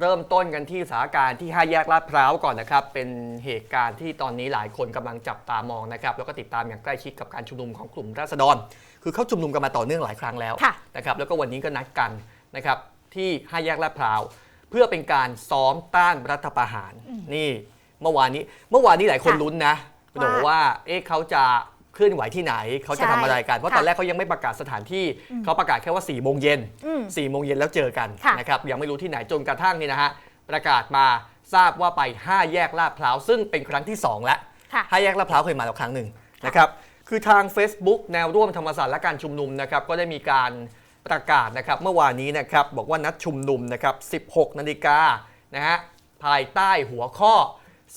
เริ่มต้นกันที่สถานการณ์ที่ 5 แยกลาดพร้าวก่อนนะครับ เป็นเหตุการณ์ที่ตอนนี้หลายคนกำลังจับตามองนะครับ แล้วก็ติดตามอย่างใกล้ชิดกับการชุมนุมของกลุ่มราษฎร คือเขาชุมนุมกันมาต่อเนื่องหลายครั้งแล้วค่ะนะครับ แล้วก็วันนี้ก็นัดกันนะครับที่ 5 แยกลาดพร้าวเพื่อเป็นการซ้อมต้านรัฐประหารนี่ เมื่อวานนี้เมื่อวานนี้หลายคนค่ะลุ้นนะว่าบอกว่าเอ๊ะเขาจะ เคลื่อนไหวที่ไหนเขาจะใช่ทำอะไรกัน เพราะค่ะตอนแรกเขายังไม่ประกาศสถานที่เขาประกาศแค่ว่า4โมงเย็นอืม4โมงเย็นแล้วเจอกันค่ะนะครับยังไม่รู้ที่ไหนจนกระทั่งนี่นะฮะประกาศมาทราบว่าไป 5 แยกลาดพร้าวซึ่งเป็นครั้งที่ 2 แล้วค่ะ5แยกลาดพร้าวเคยมาแล้วครั้งหนึ่งนะครับคือทาง Facebook แนวร่วมธรรมศาสตร์และการชุมนุมนะครับก็ได้มีการประกาศนะครับเมื่อวานนี้นะครับบอกว่านัดชุมนุมนะครับ 16 นาฬิกานะฮะภายใต้หัวข้อ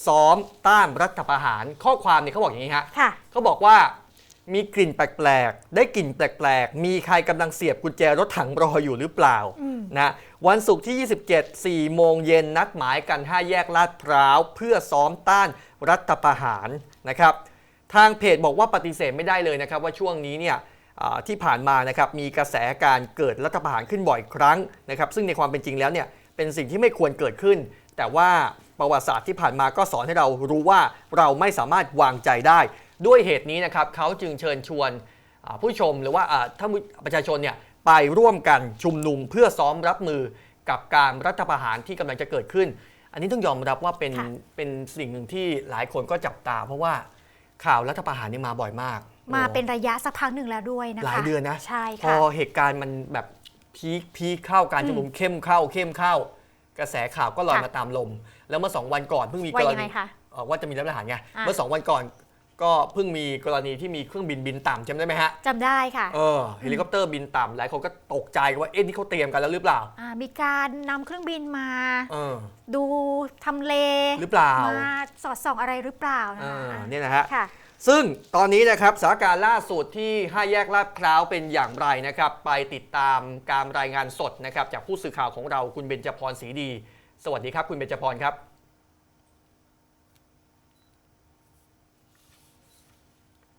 ซ้อมต้านรัฐประหาร ข้อความเนี่ยเขาบอกอย่างนี้ฮะค่ะ เขาบอกว่ามีกลิ่นแปลกๆ ได้กลิ่นแปลกๆ มีใครกำลังเสียบกุญแจรถถังรออยู่หรือเปล่าอืมนะวันศุกร์ที่ 27 4 โมงเย็นนัดหมายกัน 5 แยกลาดพร้าว เพื่อซ้อมต้านรัฐประหารนะครับ ทางเพจบอกว่าปฏิเสธไม่ได้เลยนะครับ ว่าช่วงนี้เนี่ยอ่าที่ผ่านมานะครับมีกระแสการเกิดรัฐประหารขึ้นบ่อยครั้งนะครับ ซึ่งในความเป็นจริงแล้วเนี่ยเป็นสิ่งที่ไม่ควรเกิดขึ้น แต่ว่า ประวัติศาสตร์ที่ผ่านมาก็สอนให้เรารู้ว่าเราไม่สามารถวางใจได้ ด้วยเหตุนี้นะครับเขาจึงเชิญชวนอ่าผู้ชมหรือว่าอ่าท่านผู้ประชาชนเนี่ยไปร่วมกันชุมนุมเพื่อซ้อมรับมือกับการรัฐประหารที่กำลังจะเกิดขึ้น อันนี้ต้องยอมรับว่าเป็นค่ะเป็นสิ่งหนึ่งที่หลายคนก็จับตา เพราะว่าข่าวรัฐประหารนี่มาบ่อยมาก มาโอ้เป็นระยะสักพักหนึ่งแล้วด้วยนะคะหลายเดือนนะใช่พอค่ะเหตุการณ์มันแบบพีคพีคเข้าการชุมนุมเข้มเข้าเข้มเข้ากระแสข่าวก็ลอยค่ะมาตามลม แล้วเมื่อสองวันก่อนเพิ่งมีกว่ารยังณีไงคะ เอ่อว่าจะมีรัฐประหารไงอะ เมื่อสองวันก่อนก็เพิ่งมีกรณีที่มีเครื่องบินบินต่ำจำได้ไหมฮะจำได้ค่ะ เออเฮลิคอปเตอร์บินต่ำหลายคนก็ตกใจว่าเอ๊ะนี่เขาเตรียมกันแล้วหรือเปล่าอ่ามีการนำเครื่องบินมา เออดูทำเล หรือเปล่ามาสอดส่องอะไรหรือเปล่านะเอคะอเนี่ยนะฮะ ค่ะ ซึ่งตอนนี้นะครับสถานการณ์ล่าสุดที่5แยกลาดพร้าวเป็นอย่างไรนะครับ ไปติดตามการรายงานสดนะครับ จากผู้สื่อข่าวของเราคุณเบญจพรศรีดี สวัสดีครับ คุณเบญจพรครับ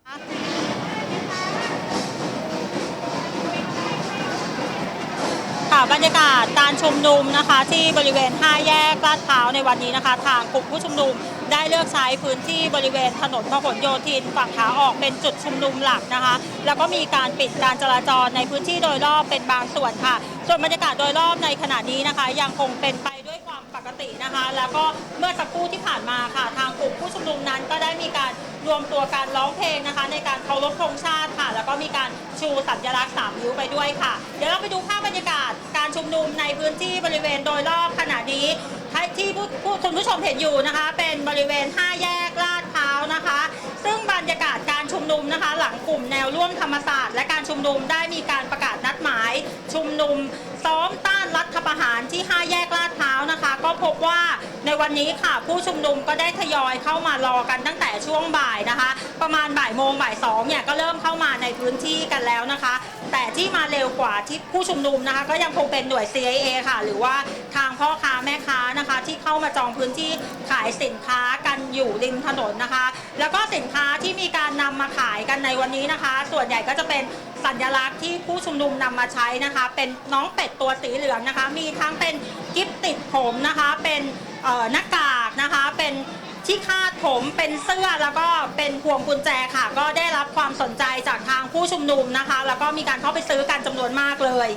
ค่ะบรรยากาศการชุมนุมนะคะ ที่บริเวณ 5 แยกลาดพร้าวในวันนี้นะคะ ทางกลุ่มผู้ชุมนุมได้เลือกใช้พื้นที่บริเวณถนนพหลโยธินฝั่งขาออกเป็นจุดชุมนุมหลักนะคะ แล้วก็มีการปิดการจราจรในพื้นที่โดยรอบเป็นบางส่วนค่ะ ส่วนบรรยากาศโดยรอบในขณะนี้นะคะ ยังคงเป็นไปด้วย ปกตินะคะ แล้วก็เมื่อสักครู่ที่ผ่านมาค่ะ ทางกลุ่มผู้ชุมนุมนั้นก็ได้มีการรวมตัวการร้องเพลงนะคะ ในการเคารพธงชาติค่ะ แล้วก็มีการชูสัญลักษณ์สามนิ้วไปด้วยค่ะ เดี๋ยวเราไปดูภาพบรรยากาศการชุมนุมในพื้นที่บริเวณโดยรอบขณะนี้ที่ผู้ผู้คุณผู้ชมเห็นอยู่นะคะ เป็นบริเวณ5แยกลาด ลังกลุ่มแนวร่วมธรรมศาสตร์ และการชุมนุมได้มีการประกาศนัดหมาย ชุมนุมซ้อมต้านรัฐประหารที่ 5 แยกลาดพร้าวนะคะ ก็พบว่าในวันนี้ค่ะ ผู้ชุมนุมก็ได้ทยอยเข้ามารอกันตั้งแต่ช่วงบ่ายนะคะ ประมาณบ่ายโมงบ่ายสองเนี่ยก็เริ่มเข้ามาในพื้นที่กันแล้วนะคะ แต่ที่มาเร็วกว่าที่ผู้ชุมนุมนะคะ ก็ยังคงเป็นหน่วย CIA ค่ะ หรือว่าทางพ่อค้าแม่ค้านะคะ ที่เข้ามาจองพื้นที่ขายสินค้ากัน อยู่ริมถนนนะคะ แล้วก็สินค้าที่มีการนำมาขายกันในวันนี้นะคะ ส่วนใหญ่ก็จะเป็นสัญลักษณ์ที่ผู้ชุมนุมนำมาใช้นะคะ เป็นน้องเป็ดตัวสีเหลืองนะคะ มีทั้งเป็นกิฟติดผมนะคะ เป็นหน้ากากนะคะ เป็นที่คาดผมเป็นเสื้อแล้วก็เป็นพวงกุญแจค่ะ ก็ได้รับความสนใจจากทางผู้ชุมนุมนะคะ แล้วก็มีการเข้าไปซื้อกันจำนวนมากเลย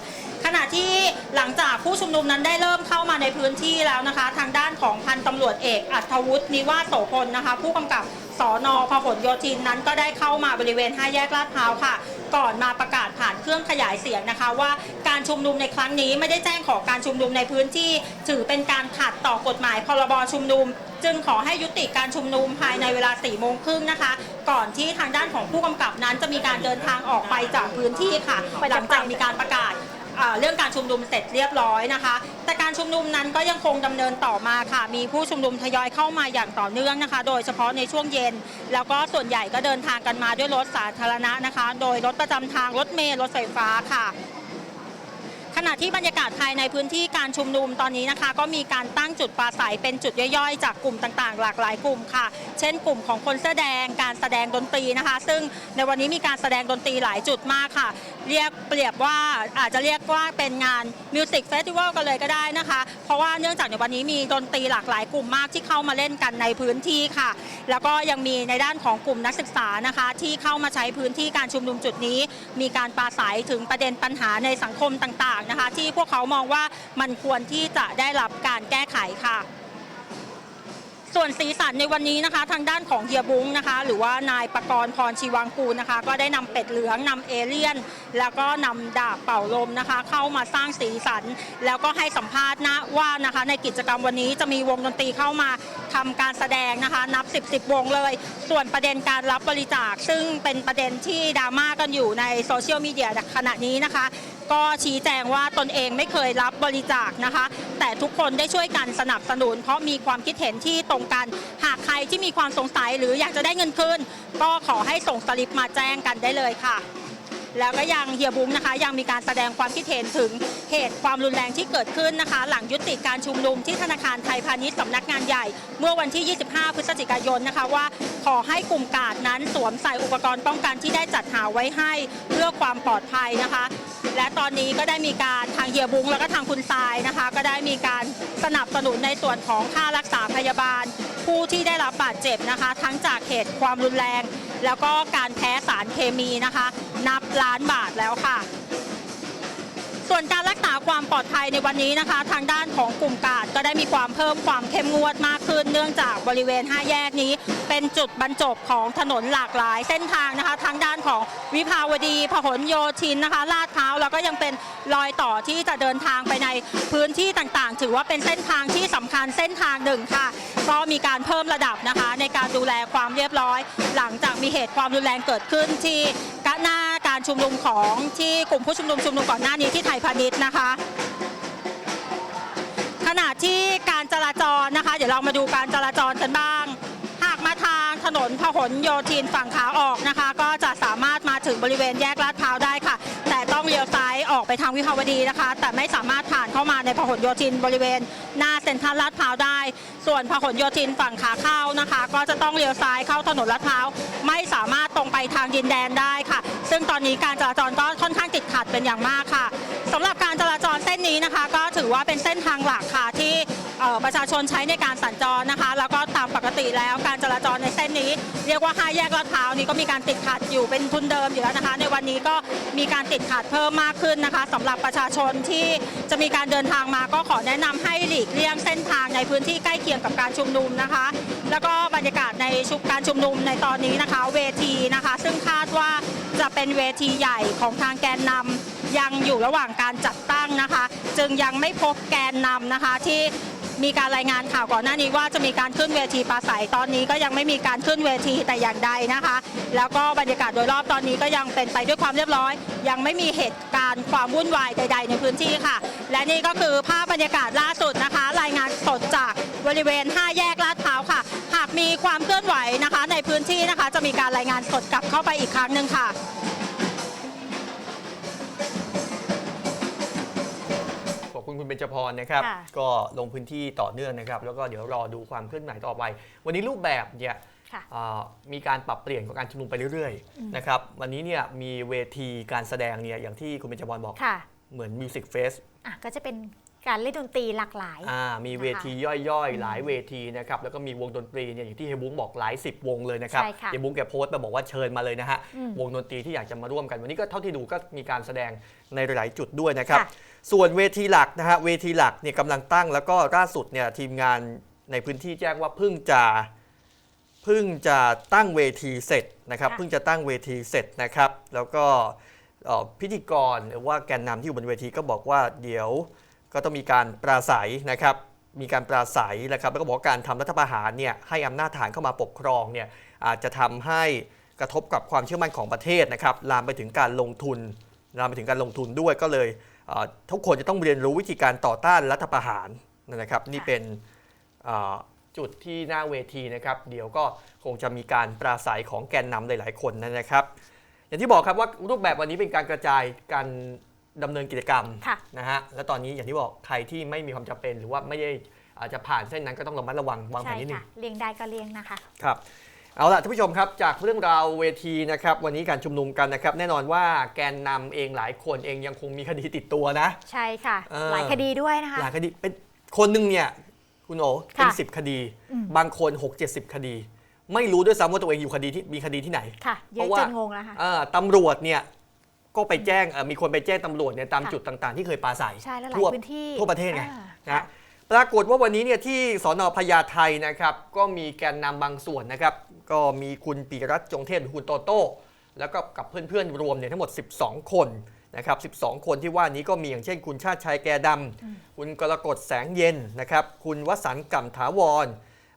ขณะที่หลังจากผู้ชุมนุมนั้นได้เริ่มเข้ามาในพื้นที่แล้วนะคะ ทางด้านของพันตำรวจเอกอัธวุฒินิวาสโสพลนะคะ ผู้กำกับสอนอพหลโยธินนั้นก็ได้เข้ามาบริเวณ5แยกลาดพร้าวค่ะ ก่อนมาประกาศผ่านเครื่องขยายเสียงนะคะ ว่าการชุมนุมในครั้งนี้ไม่ได้แจ้งขอการชุมนุมในพื้นที่ ถือเป็นการขัดต่อกฎหมายพรบชุมนุม จึงขอให้ยุติการชุมนุมภายในเวลา4โมงครึ่งนะคะ ก่อนที่ทางด้านของผู้กำกับนั้นจะมีการเดินทางออกไปจากพื้นที่ค่ะหลังจากมีการประกาศ อ่าเรื่องการชุมนุมเสร็จเรียบร้อยนะคะ แต่การชุมนุมนั้นก็ยังคงดำเนินต่อมาค่ะ มีผู้ชุมนุมทยอยเข้ามาอย่างต่อเนื่องนะคะ โดยเฉพาะในช่วงเย็น แล้วก็ส่วนใหญ่ก็เดินทางกันมาด้วยรถสาธารณะนะคะ โดยรถประจำทางรถเมล์รถไฟฟ้าค่ะ ขณะที่บรรยากาศภายในพื้นที่การชุมนุมตอนนี้นะคะ ก็มีการตั้งจุดปราศัยเป็นจุดย่อยๆ จากกลุ่มต่างๆ หลากหลายกลุ่มค่ะ เช่น กลุ่มของคนเสื้อแดงการแสดงดนตรีนะคะ ซึ่งในวันนี้มีการแสดงดนตรีหลายจุดมากค่ะ เรียกเปรียบว่าอาจจะเรียกว่าเป็นงานมิวสิกเฟสติวัลกันเลยก็ได้นะคะ เพราะว่าเนื่องจากในวันนี้มีดนตรีหลากหลายกลุ่มมากที่เข้ามาเล่นกันในพื้นที่ค่ะ แล้วก็ยังมีในด้านของกลุ่มนักศึกษานะคะ ที่เข้ามาใช้พื้นที่การชุมนุมจุดนี้ มีการปราศัยถึงประเด็นปัญหาในสังคมต่างๆนะคะ ที่พวกเขามองว่ามันควรที่จะได้รับการแก้ไขค่ะ ส่วนสีสันในวันนี้นะคะ ทางด้านของเฮียบุ้งนะคะ หรือว่านายประกรณ์พรชีวังกูลนะคะ ก็ได้นำเป็ดเหลืองนำเอเลี่ยน แล้วก็นำดาบเป่าลมนะคะ เข้ามาสร้างสีสัน แล้วก็ให้สัมภาษณ์นะว่านะคะ ในกิจกรรมวันนี้จะมีวงดนตรีเข้ามาทำการแสดงนะคะ นับ 10 10วงเลย ส่วนประเด็นการรับบริจาค ซึ่งเป็นประเด็นที่ดราม่ากันอยู่ในโซเชียลมีเดียขณะนี้นะคะก็ชี้แจงว่าตนเองไม่เคยรับบริจาคนะคะ แต่ทุกคนได้ช่วยกันสนับสนุน เพราะมีความคิดเห็นที่ตรงกัน หากใครที่มีความสงสัยหรืออยากจะได้เงินคืนก็ขอให้ส่งสลิปมาแจ้งกันได้เลยค่ะ แล้วก็ยังเฮียบุ้งนะคะ ยังมีการแสดงความคิดเห็นถึงเหตุความรุนแรงที่เกิดขึ้นนะคะ หลังยุติการชุมนุมที่ธนาคารไทยพาณิชย์สำนักงานใหญ่ เมื่อวันที่ 25 พฤศจิกายนนะคะว่าขอให้กลุ่มกาดนั้นสวมใส่อุปกรณ์ป้องกันที่ได้จัดหาไว้ให้เพื่อความปลอดภัยนะคะ และตอนนี้ก็ได้มีการทางเฮียบุ้งแล้วก็ทางคุณทรายนะคะ ก็ได้มีการสนับสนุนในส่วนของค่ารักษาพยาบาล ผู้ที่ได้รับบาดเจ็บนะคะ ทั้งจากเหตุความรุนแรง แล้วก็การแพ้สารเคมีนะคะ นับล้านบาทแล้วค่ะ ส่วนการรักษาความปลอดภัยในวันนี้นะคะ ทางด้านของกลุ่มกาดก็ได้มีความเพิ่มความเข้มงวดมากขึ้น เนื่องจากบริเวณ 5 แยกนี้ เป็นจุดบรรจบของถนนหลากหลาย เส้นทางนะคะทางด้านของวิภาวดีพหลโยธินนะคะลาดพร้าวแล้วก็ยังเป็นรอยต่อที่จะเดินทางไปในพื้นที่ต่างๆ ถือว่าเป็นเส้นทางที่สำคัญเส้นทางหนึ่งค่ะก็มีการเพิ่มระดับนะคะ ในการดูแลความเรียบร้อย หลังจากมีเหตุความรุนแรงเกิดขึ้นที่ ชุมนุมของที่กลุ่มผู้ชุมนุมชุมนุมก่อนหน้านี้ที่ไทยพาณิชย์นะคะ ขณะที่การจราจรนะคะ เดี๋ยวเรามาดูการจราจรกันบ้าง หากมาทางถนนพหลโยธินฝั่งขาออกนะคะ ก็จะสามารถมาถึงบริเวณแยกลาดพร้าวได้ค่ะ แต่ต้องเลี้ยวซ้าย ออกไปทางวิภาวดีนะคะ แต่ไม่สามารถผ่านเข้ามาในพหลโยธินบริเวณ หน้าเซ็นทรัลลาดพร้าวได้ ส่วนพหลโยธินฝั่งขาเข้านะคะ ก็จะต้องเลี้ยวซ้ายเข้าถนนลาดพร้าวไม่สามารถตรงไปทางดินแดนได้ค่ะ ซึ่งตอนนี้การจราจรก็ค่อนข้างติดขัดเป็นอย่างมากค่ะสำหรับการจราจรเส้นนี้นะคะ ก็ถือว่าเป็นเส้นทางหลักค่ะที่ประชาชนใช้ในการสัญจรนะคะ แล้วก็ตามปกติแล้วการจราจรในเส้นนี้ เรียกว่าห้าแยกลาดพร้าวนี้ก็มีการติดขัดอยู่เป็นทุนเดิมอยู่แล้วนะคะ ในวันนี้ก็มีการติดขัดเพิ่มมากขึ้นนะคะสำหรับประชาชนที่จะมีการเดินทางมาก็ขอแนะนำให้หลีกเลี่ยงเส้นทางในพื้นที่ใกล้เคียงกับการชุมนุมนะคะ แล้วก็บรรยากาศในชุมการชุมนุมในตอนนี้นะคะ เวทีนะคะ ซึ่งคาดว่าจะเป็นเวทีใหญ่ของทางแกนนำยังอยู่ระหว่างการจัดตั้งนะคะ จึงยังไม่พบแกนนำนะคะที่ มีการรายงานข่าวก่อนหน้านี้ว่าจะมีการขึ้นเวทีปราศัยตอนนี้ก็ยังไม่มีการขึ้นเวทีแต่อย่างใดนะคะ แล้วก็บรรยากาศโดยรอบตอนนี้ก็ยังเป็นไปด้วยความเรียบร้อย ยังไม่มีเหตุการณ์ความวุ่นวายใด ๆ ในพื้นที่ค่ะ และนี่ก็คือภาพบรรยากาศล่าสุดนะคะ รายงานสดจากบริเวณ 5 แยกลาดพร้าวค่ะ หากมีความเคลื่อนไหวนะคะ ในพื้นที่นะคะ จะมีการรายงานสดกลับเข้าไปอีกครั้งหนึ่งค่ะ คุณคุณเบญจพรนะครับ ค่ะ ก็ลงพื้นที่ต่อเนื่องนะครับ แล้วก็เดี๋ยวรอดูความเคลื่อนไหวต่อไป วันนี้รูปแบบเนี่ยค่ะ อ่ามีการปรับเปลี่ยนของการชุมนุมไปเรื่อยๆนะครับ วันนี้เนี่ยมีเวทีการแสดงเนี่ยอย่างที่คุณเบญจพรบอก ค่ะเหมือนมิวสิกเฟส อะก็จะเป็น การเล่นดนตรีหลากหลาย อ่ามีเวทีย่อยๆ หลายเวทีนะครับแล้วก็มีวงดนตรีเนี่ยอย่างที่เฮยบุ้งบอกหลายสิบวงเลยนะครับใช่ค่ะเฮยบุ้งแกโพสต์มาบอกว่าเชิญมาเลยนะฮะอืมวงดนตรีที่อยากจะมาร่วมกันวันนี้ก็เท่าที่ดูก็มีการแสดงในหลายๆจุดด้วยนะครับ ค่ะ ส่วนเวทีหลักนะฮะเวทีหลักเนี่ยกำลังตั้งแล้วก็ล่าสุดเนี่ยทีมงานในพื้นที่แจ้งว่าเพิ่งจะ เพิ่งจะตั้งเวทีเสร็จนะครับค่ะ เพิ่งจะตั้งเวทีเสร็จนะครับ แล้วก็เอ่อพิธีกรหรือว่าแกนนำที่อยู่บนเวทีก็บอกว่าเดี๋ยว ก็ต้องมีการปราศัยนะครับมีการปราศัยนะครับแล้วก็บอกการทำรัฐประหารเนี่ยให้อำนาจฐานเข้ามาปกครองเนี่ยอาจจะทำให้กระทบกับความเชื่อมั่นของประเทศนะครับลามไปถึงการลงทุนลามไปถึงการลงทุนด้วยก็เลยทุกคนจะต้องเรียนรู้วิธีการต่อต้านรัฐประหารนะครับนี่เป็นจุดที่หน้าเวทีนะครับ เดี๋ยวก็คงจะมีการปราศัยของแกนนำหลาย ๆ คนนะครับ อย่างที่บอกครับว่ารูปแบบวันนี้เป็นการกระจายการ ดำเนินกิจกรรมค่ะนะฮะแล้วตอนนี้อย่างที่บอกใครที่ไม่มีความจำเป็นหรือว่าไม่ได้อาจจะผ่านเส้นนั้นก็ต้องระมัดระวังวางแผใช่นนิดนึค่ะงเลี่ยงได้ก็เลี่ยงนะคะ ครับเอาล่ะท่านผู้ชมครับจากเรื่องราวเวทีนะครับวันนี้การชุมนุมกันนะครับ แน่นอนว่าแกนนำเองหลายคนเองยังคงมีคดีติดตัวนะ ใช่ค่ะ เออ หลายคดีด้วยนะคะ หลายคดีเป็นคนหนึ่งเนี่ยคุณโอเป็นค่ะสิบคดี อืม บางคน 6 7 0 คดี ไม่รู้ด้วยซ้ำว่าตัวเองอยู่คดีที่มีคดีที่ไหน ค่ะ เยอะเพราะว่าจนงงแล้วค่ะ เอ่อตำรวจเนี่ย ก็ไปแจ้งเอ่อมีคนไปแจ้งตำรวจเนี่ยตามค่ะจุดต่างๆ ที่เคยปราศัยใช่แล้วหลาทั่ยวพื้นที่ทั่วประเทศไงอ่านะปรากฏว่าวันนี้เนี่ยที่สอนอพญาไทนะครับก็มีแกนนำบางส่วนนะครับก็มีคุณปีรัตน์จงเทพหรือคุณโตโต้แล้วก็กับเพื่อนๆรวมเนี่ยทั้งหมด 12 คนนะครับ 12 คนที่ว่านี้ก็มีอย่างเช่น คุณชาติชัยแกดำคุณกรกฎแสงเย็นนะครับคุณวสันต์ก่ำถาวร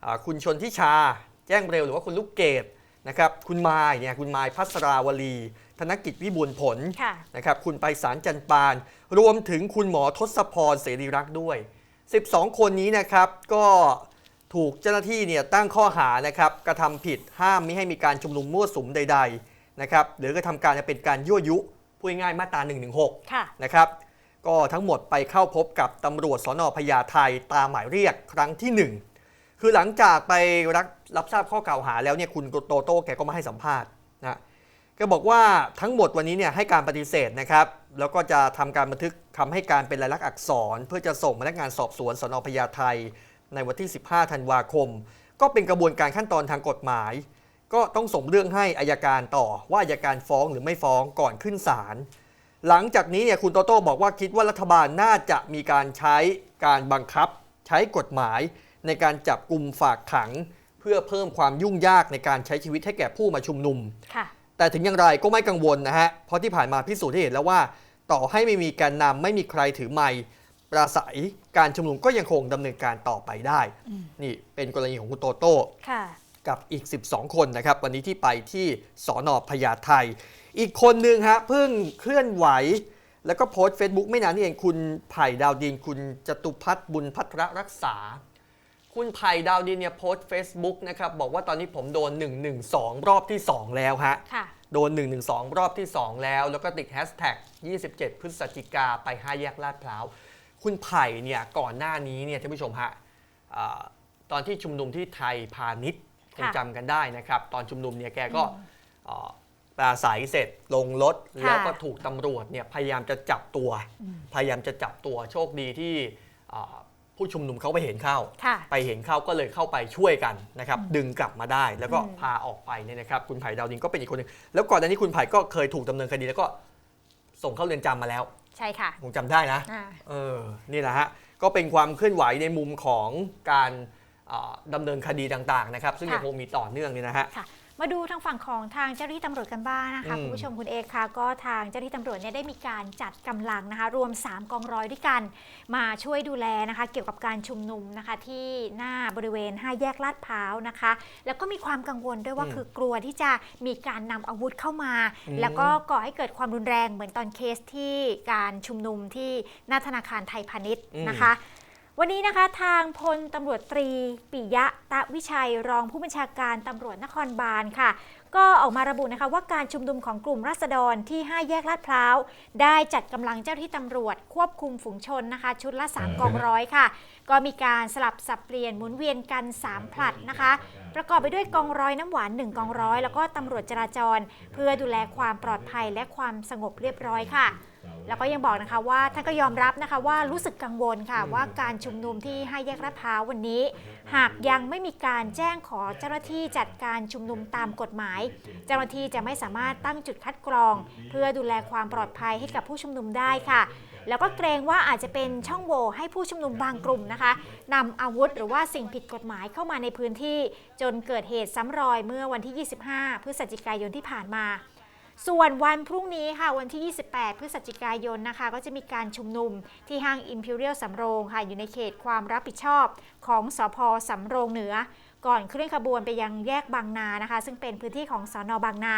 อ่าคุณชนทิชา แจ้งเร็วหรือว่าคุณลูกเกดนะครับคุณมายเนี่ยคุณมายพัสราวลี ธนกิจวิบูลย์ผลค่ะนะครับคุณไปสารจันปาน รวมถึงคุณหมอทศพรเสรีรักษ์ด้วย 12 คนนี้นะครับก็ถูกเจ้าหน้าที่เนี่ยตั้งข้อหานะครับกระทำผิดห้ามไม่ให้มีการชุมนุมมั่วสุมใดๆนะครับหรือกระทำการเป็นการยั่วยุพูดง่ายๆมาตรา 116ค่ะนะครับก็ทั้งหมดไปเข้าพบกับตำรวจสนพญาไทตามหมายเรียกครั้งที่ 1 คือหลังจากไปรับรับทราบข้อกล่าวหาแล้วเนี่ยคุณโตโต้แกก็มาให้สัมภาษณ์นะแกบอกว่าทั้งหมดวันนี้เนี่ยให้การปฏิเสธนะครับแล้วก็จะทำการบันทึกคำให้การเป็นลายลักษณ์อักษร เพื่อจะส่งพนักงานสอบสวนสนพญาไทในวันที่ 15 ธันวาคม ก็เป็นกระบวนการขั้นตอนทางกฎหมาย ก็ต้องส่งเรื่องให้อายการต่อว่าอายการฟ้องหรือไม่ฟ้องก่อนขึ้นศาลหลังจากนี้เนี่ยคุณโตโต้บอกว่าคิดว่ารัฐบาลน่าจะมีการใช้การบังคับ ใช้กฎหมายในการจับกลุ่มฝากขัง เพื่อเพิ่มความยุ่งยากในการใช้ชีวิตให้แก่ผู้มาชุมนุมค่ะ แต่ถึงอย่างไรก็ไม่กังวลนะฮะ เพราะที่ผ่านมาพิสูจน์ให้เห็นแล้วว่า ต่อให้ไม่มีแกนนำไม่มีใครถือไมค์ปราศัยการชุมนุมก็ยังคงดำเนินการต่อไปได้ นี่เป็นกรณีของคุณโตโต้ค่ะกับอีก 12 คนนะครับ วันนี้ที่ไปที่สอนอพญาไทอีกคนหนึ่งฮะเพิ่งเคลื่อนไหว แล้วก็โพสต์ Facebook ไม่นานนี่เองคุณไผ่ดาวดินคุณจตุพัฒน์บุญพัทรรักษา คุณไผ่ดาวดินเนี่ยโพสต์ Facebook นะครับบอกว่าตอนนี้ผมโดน 112 รอบที่ 2 แล้วฮะค่ะโดน 112 รอบที่ 2 แล้ว แล้วก็ติดแฮชแท็ก27 พฤศจิกาไป 5 แยกลาดพร้าว คุณไผ่เนี่ยก่อนหน้านี้เนี่ยท่านผู้ชมฮะอ่าตอนที่ชุมนุมที่ไทยพาณิชย์คงค่ะจำกันได้นะครับ ตอนชุมนุมเนี่ยแกก็เอ่อปราศัยเสร็จลงรถ ค่ะแล้วก็ถูกตำรวจเนี่ยพยายามจะจับตัว พยายามจะจับตัวโชคดีที่อ่า ผู้ชุมนุมเขาไปเห็นเข้า ค่ะไปเห็นเข้าก็เลยเข้าไปช่วยกันนะครับดึงกลับมาได้แล้วก็อืมพาออกไปเนี่ยนะครับคุณไผ่ดาวดินก็เป็นอีกคนหนึ่งแล้วก่อนหน้านี้คุณไผ่ก็เคยถูกดำเนินคดีแล้วก็ส่งเข้าเรือนจำมาแล้ว ใช่ค่ะคงจำได้นะ อ่า เออ นี่แหละฮะ ก็เป็นความเคลื่อนไหวในมุมของการอ่าดำเนินคดีต่างๆนะครับ ซึ่งค่ะ ยังคงมีต่อเนื่องนี่นะฮะ ค่ะ มาดูทางฝั่งของทางเจ้าหน้าที่ตำรวจกันบ้างนะคะอืมคุณผู้ชมคุณเอกค่ะก็ทางเจ้าหน้าที่ตำรวจเนี่ยได้มีการจัดกำลังนะคะ รวม 3 กองร้อยด้วยกัน มาช่วยดูแลนะคะ เกี่ยวกับการชุมนุมนะคะที่หน้าบริเวณ5แยกลาดพร้าวนะคะ แล้วก็มีความกังวลด้วยว่าอืมคือกลัวที่จะมีการนำอาวุธเข้ามาอืมแล้วก็ก่อให้เกิดความรุนแรงเหมือนตอนเคสที่การชุมนุมที่หน้าธนาคารไทยพาณิชย์นะคะ วันนี้นะคะทางพลตำรวจตรีปิยะตะวิชัยรองผู้บัญชาการตำรวจนครบาลค่ะ ก็ออกมาระบุนะคะว่าการชุมนุมของกลุ่มราษฎรที่ 5 แยกลาดพร้าว ได้จัดกำลังเจ้าที่ตำรวจควบคุมฝูงชนนะคะ ชุดละ 3 กองร้อยค่ะ ก็มีการสลับสับเปลี่ยนหมุนเวียนกัน 3 ผลัดนะคะ ประกอบไปด้วยกองร้อยน้ำหวาน 1 กองร้อยแล้วก็ตำรวจจราจร เพื่อดูแลความปลอดภัยและความสงบเรียบร้อยค่ะ แล้วก็ยังบอกนะคะว่าท่านก็ยอมรับนะคะว่ารู้สึกกังวลค่ะว่าการชุมนุมที่ห้าแยกลาดพร้าววันนี้ หากยังไม่มีการแจ้งขอเจ้าหน้าที่จัดการชุมนุมตามกฎหมาย เจ้าหน้าที่จะไม่สามารถตั้งจุดคัดกรอง เพื่อดูแลความปลอดภัยให้กับผู้ชุมนุมได้ค่ะ แล้วก็เกรงว่าอาจจะเป็นช่องโหว่ให้ผู้ชุมนุมบางกลุ่มนะคะนำอาวุธหรือว่าสิ่งผิดกฎหมายเข้ามาในพื้นที่ จนเกิดเหตุซ้ำรอยเมื่อวันที่ 25 พฤศจิกายนที่ผ่านมา ส่วนวันพรุ่งนี้ค่ะวันที่ 28 พฤศจิกายนนะคะ ก็จะมีการชุมนุมที่ห้าง Imperial สำโรงค่ะ อยู่ในเขตความรับผิดชอบของสพสำโรงเหนือ ก่อนเคลื่อนขบวนไปยังแยกบางนานะคะ ซึ่งเป็นพื้นที่ของสอนอบางนา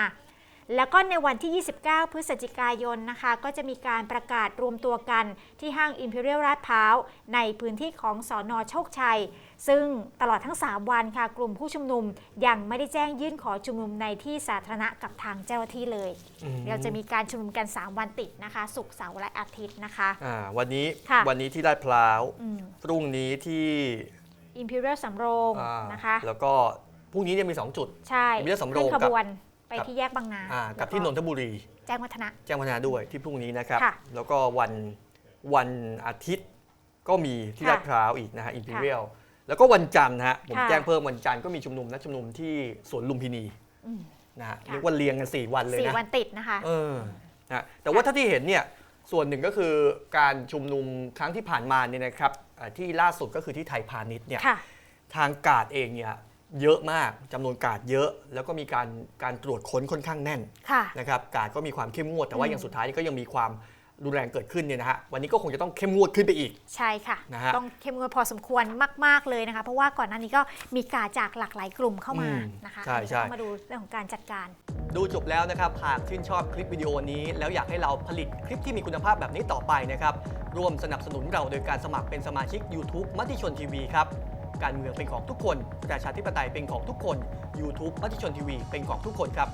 แล้วก็ในวันที่ 29 พฤศจิกายนนะคะ ก็จะมีการประกาศรวมตัวกันที่ห้าง Imperial ลาดพร้าวในพื้นที่ของสอนอโชคชัย ซึ่งตลอดทั้ง 3 วันค่ะ กลุ่มผู้ชุมนุมยังไม่ได้แจ้งยื่นขอชุมนุมในที่สาธารณะกับทางเจ้าหน้าที่เลยอืมเราจะมีการชุมนุมกัน 3 วันติดนะคะ ศุกร์เสาร์และอาทิตย์นะคะอ่าวันนี้ค่ะวันนี้ที่ลาดพร้าวอืมพรุ่งนี้ที่ Imperial สำโรงอ่านะคะ แล้วก็พรุ่งนี้เนี่ยมี 2 จุดใช่ Imperial สำโรงขึ้นขกับบวน ไปกับที่แยกบางนาอ่ากับแล้วที่นนทบุรี แจ้งวัฒนะ แจ้งวัฒนาด้วยที่พรุ่งนี้นะครับ ค่ะแล้วก็วันวันอาทิตย์ก็มีที่ค่ะลาดพร้าวอีกนะฮะอิมพีเรียลแล้วก็วันจันทร์นะฮะผมค่ะ แจ้งเพิ่มวันจันทร์ก็มีชุมนุมนัดชุมนุมที่สวนลุมพินีอืม นะฮะค่ะ เรียกว่าเรียงกัน 4 วันเลยสี่นะ วันติดนะคะ เออนะแต่ว่าถ้าที่เห็นเนี่ยส่วนหนึ่งก็คือการชุมนุมครั้งที่ผ่านมาเนี่ยนะครับอ่าที่ล่าสุดก็คือที่ไทยพาณิชย์เนี่ยค่ะ ทางกาดเองเนี่ย เยอะมากจำนวนกาดเยอะ แล้วก็มีการการตรวจค้นค่อนข้างแน่นค่ะ นะครับกาดก็มีความเข้มงวดแต่ว่าอืมอย่างสุดท้ายนี่ก็ยังมีความรุนแรงเกิดขึ้นเนี่ยนะฮะวันนี้ก็คงจะต้องเข้มงวดขึ้นไปอีก ใช่ค่ะ นะฮะต้องเข้มงวดพอสมควรมาก ๆ เลยนะคะ เพราะว่าก่อนหน้านี้ก็มีกาจากหลากหลายกลุ่มเข้ามาอืมนะคะใช่ใช่ ต้องมาดูเรื่องของการจัดการ ดูจบแล้วนะครับ หากชื่นชอบคลิปวิดีโอนี้ แล้วอยากให้เราผลิตคลิปที่มีคุณภาพแบบนี้ต่อไปนะครับ ร่วมสนับสนุนเราโดยการสมัครเป็นสมาชิก YouTube มติชนทีวีครับ การเมืองเป็นของทุกคน ประชาธิปไตยเป็นของทุกคน YouTube มติชนทีวีเป็นของทุกคนครับ